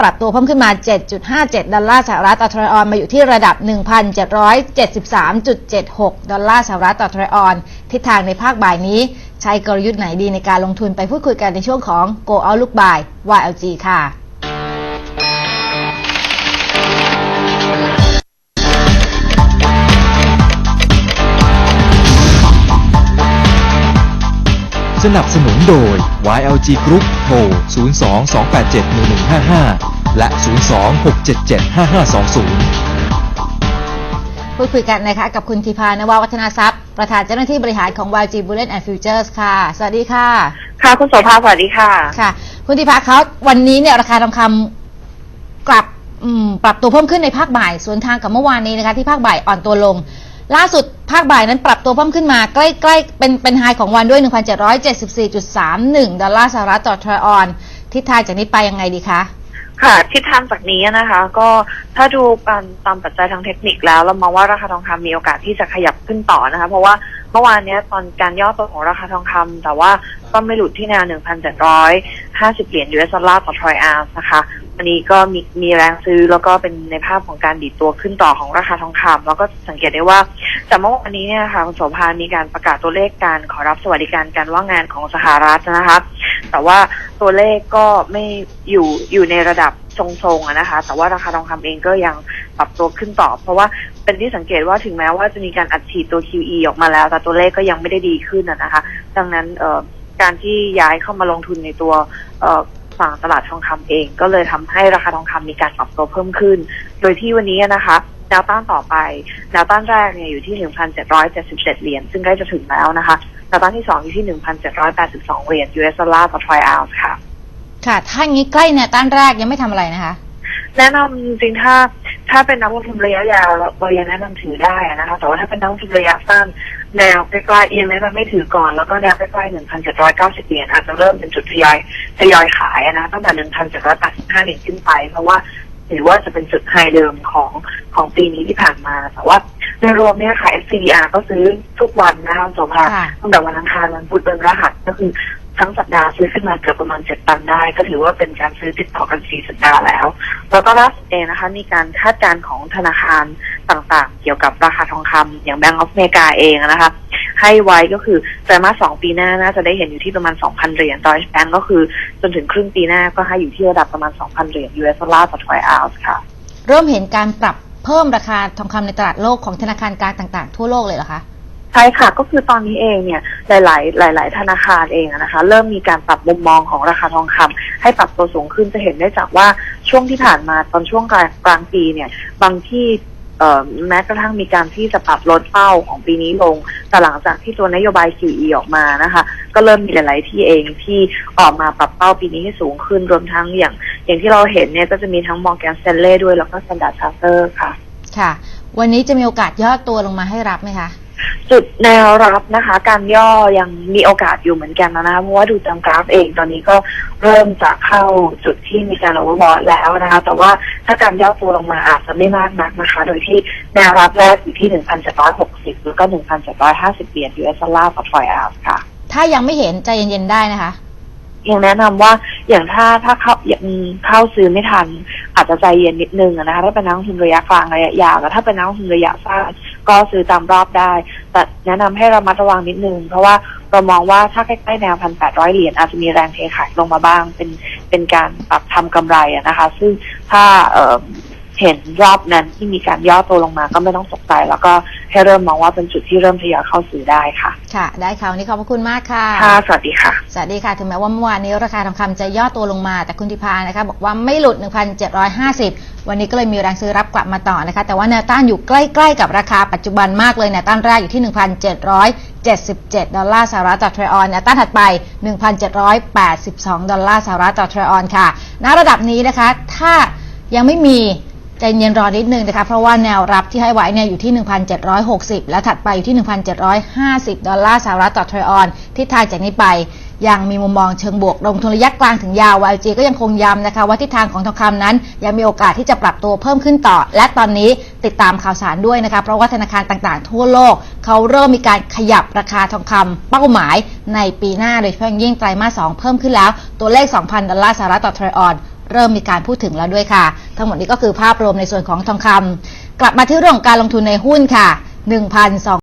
ปรับตัวเพิ่มขึ้นมา 7.57 ดอลลาร์สหรัฐต่อทรอยออนมาอยู่ที่ระดับ 1,773.76 ดอลลาร์สหรัฐต่อทรอยออน ทิศทางในภาคบ่ายนี้ ใช้กลยุทธ์ไหนดีในการลงทุนไปพูดคุยกันในช่วงของ Go Out Look Buy YLG ค่ะ สนับสนุนโดย YLG Group โทร 02-287-1155 และ 02-677-5520พูดคุยกันนะคะกับคุณธีพานวาวัฒนาทรัพย์ ประธานเจ้าหน้าที่บริหารของ YG Bullet and Futures ค่ะ สวัสดีค่ะ ค่ะ คุณโสภาสวัสดีค่ะ ค่ะ คุณธีพาเขาวันนี้เนี่ยราคาทองคำกลับอืมปรับตัวเพิ่มขึ้นในภาคบ่าย สวนทางกับเมื่อวานนี้นะคะที่ภาคบ่ายอ่อนตัวลง ล่าสุดภาคบ่ายนั้นปรับตัวเพิ่มขึ้นมาใกล้ๆ เป็นเป็นไฮของวันด้วย 1,774.31 ดอลลาร์สหรัฐต่อทรอยออน ทิศทางจากนี้ไปยังไงดีคะ ค่ะ ทิศทางจากนี้นะคะ ก็ถ้าดูการตามปัจจัยทางเทคนิคแล้ว เรามองว่าราคาทองคำมีโอกาสที่จะขยับขึ้นต่อนะคะ เพราะว่าเมื่อวานนี้ตอนการย่อตัวของราคาทองคำแต่ว่าก็ไม่หลุดที่แนว 1,750 เหรียญ US ดอลลาร์ต่อทรอยออนซ์นะคะ อันนี้ก็มีมีแรงซื้อแล้วก็เป็นในภาพของการดีดตัวขึ้นต่อของราคาทองคำแล้วก็สังเกตได้ว่าจากเมื่อวานนี้เนี่ยค่ะคุณโสภามีการประกาศตัวเลขการขอรับสวัสดิการการว่างงานของสหรัฐนะคะแต่ว่าตัวเลขก็ไม่อยู่อยู่ในระดับทรงๆนะคะ แต่ว่าราคาทองคำเองก็ยังปรับตัวขึ้นต่อ เพราะว่าเป็นที่สังเกตว่าถึงแม้ว่าจะมีการอัดฉีดตัว QE ออกมาแล้ว แต่ตัวเลขก็ยังไม่ได้ดีขึ้นนะคะ ดังนั้นเอ่อการที่ย้ายเข้ามาลงทุนในตัวเอ่อ ฝั่งตลาดทองคำเอง ก็เลยทำให้ราคาทองคำมีการปรับตัวเพิ่มขึ้น โดยที่วันนี้นะคะแนวต้านต่อไปแนวต้านแรกเนี่ยอยู่ที่ 1,777 เหรียญซึ่งใกล้จะถึงแล้วนะคะแนวต้านที่ 2 อยู่ที่ 1,782 เหรียญ US ดอลลาร์ต่อทรอยออนซ์ค่ะ ค่ะ ถ้าอย่างนี้ใกล้แนวต้านแรกยังไม่ทำอะไรนะคะ แนะนำจริงๆถ้า ถ้าเป็นนักลงทุนระยะยาวเรายังแนะนำถือได้อะนะคะแต่ว่าถ้าเป็นนักลงทุนระยะสั้นแนวใกล้ๆยังแนะนำไม่ถือก่อน แล้วก็แนวใกล้ๆ1,790เหรียญอาจจะเริ่มเป็นจุดทยอยทยอยขายอะนะตั้งแต่1,785เหรียญขึ้นไป เพราะว่าถือว่าจะเป็นจุดไฮเดิมของของปีนี้ที่ผ่านมา แต่ว่าโดยรวมเนี่ยค่ะ SCBR ก็ซื้อทุกวันนะคะคุณโสภาค่ะตั้งแต่วันอังคารวันพุธวันพฤหัสก็คือ ทั้งสัปดาห์ซื้อขึ้นมาเกือบประมาณเจ็ดตันได้ ก็ถือว่าเป็นการซื้อติดต่อกันสี่สัปดาห์แล้ว แล้วก็ล่าสุดเองนะคะ มีการคาดการณ์ของธนาคารต่างๆ เกี่ยวกับราคาทองคำอย่างแบงก์ออฟเมกาเองนะคะให้ไว้ก็คือไตรมาสสองปีหน้าน่าจะได้เห็นอยู่ที่ประมาณ 2,000 เหรียญดอยแบงก์ก็คือจนถึงครึ่งปีหน้าก็ให้อยู่ที่ระดับประมาณ 2,000 เหรียญ US ดอลลาร์ต่อทรอยออนซ์ค่ะ เริ่มเห็นการปรับเพิ่มราคาทองคำในตลาดโลกของธนาคารกลางต่าง ๆ ทั่วโลกเลยเหรอคะ ใช่ค่ะก็คือตอนนี้เองเนี่ยหลาย ๆ หลาย ๆ ธนาคารเองนะคะ เริ่มมีการปรับมุมมองของราคาทองคำให้ปรับตัวสูงขึ้นจะเห็นได้จากว่าช่วงที่ผ่านมาตอนช่วงกลางกลางปีเนี่ย บางที่เแม้กระทั่งมีการที่จะปรับลดเป้าของปีนี้ลง แต่หลังจากที่ตัวนโยบาย QE ออกมานะคะ ก็เริ่มมีหลาย ๆ ที่เองที่ออกมาปรับเป้าปีนี้ให้สูงขึ้นรวมทั้งอย่าง อย่างที่เราเห็นเนี่ยก็จะมีทั้ง Morgan Stanley ด้วยแล้วก็ Standard Chartered ค่ะ ค่ะ วันนี้จะมีโอกาสย่อตัวลงมาให้รับไหมคะ จุดแนวรับนะคะ การย่อยังมีโอกาสอยู่เหมือนกันนะคะเพราะว่าดูตามกราฟเองตอนนี้ก็เริ่มจะเข้าจุดที่มีการโอเวอร์บอทแล้วนะคะ แต่ว่าถ้าการย่อตัวลงมาอาจจะไม่มากนักนะคะ โดยที่แนวรับแรกอยู่ที่ 1,760 แล้วก็ 1,750เหรียญ US ดอลลาร์ต่อทรอยออนซ์ค่ะ ถ้ายังไม่เห็นใจเย็นๆได้นะคะยังแนะนำว่าอย่างถ้าถ้าเข้าอย่างเข้าซื้อไม่ทัน อาจจะใจเย็นนิดนึงอะนะคะถ้าเป็นนักลงทุนระยะกลางระยะยาวแล้วถ้าเป็นนักลงทุนระยะสั้น ก็ซื้อตามรอบได้ แต่แนะนำให้ระมัดระวังนิดนึง เพราะว่าเรามองว่าถ้าใกล้ๆแนวพันแปดร้อยเหรียญอาจจะมีแรงเทขายลงมาบ้าง เป็นเป็นการปรับทำกำไรอะนะคะ ซึ่งถ้า เอ่อเห็นรอบนั้นที่มีการย่อตัวลงมาก็ไม่ต้องตกใจ แล้วก็ให้เริ่มมองว่าเป็นจุดที่เริ่มทยอยเข้าซื้อได้ค่ะ ค่ะ ได้ค่ะวันนี้ขอบพระคุณมากค่ะค่ะสวัสดีค่ะ สวัสดีค่ะ ถึงแม้ว่าเมื่อวานนี้ราคาทองคำจะย่อตัวลงมา แต่คุณธิพานะคะบอกว่าไม่หลุด 1,750 วันนี้ก็เลยมีแรงซื้อรับกลับมาต่อนะคะ แต่ว่าแนวต้านอยู่ใกล้ ๆ กับราคาปัจจุบันมากเลยแนวต้านแรกอยู่ที่ 1,777 ดอลลาร์สหรัฐต่อทรอยออนแนวต้านถัดไป 1,782 ดอลลาร์สหรัฐต่อทรอยออนค่ะ ณ ระดับนี้นะคะ ถ้ายังไม่มี ใจเย็นรอนิดนึงนะคะ เพราะว่าแนวรับที่ให้ไว้เนี่ยอยู่ที่ 1,760 และถัดไปอยู่ที่ 1,750 ดอลลาร์สหรัฐต่อทรอยออนทิศทางจากนี้ไปยังมีมุมมองเชิงบวก ลงทุนระยะกลางถึงยาว YG ก็ยังคงย้ำนะคะว่าทิศทางของทองคำนั้น ยังมีโอกาสที่จะปรับตัวเพิ่มขึ้นต่อ และตอนนี้ติดตามข่าวสารด้วยนะคะ เพราะว่าธนาคารต่างๆ ทั่วโลก เขาเริ่มมีการขยับราคาทองคำเป้าหมายในปีหน้าโดยเฉพาะยิ่งไตรมาส 2 เพิ่มขึ้นแล้ว ตัวเลข 2,000 ดอลลาร์สหรัฐต่อทรอยออน เริ่มมีการพูดถึงแล้วด้วยค่ะ ทั้งหมดนี้ก็คือภาพรวมในส่วนของทองคำกลับมาที่เรื่องของการลงทุนในหุ้นค่ะ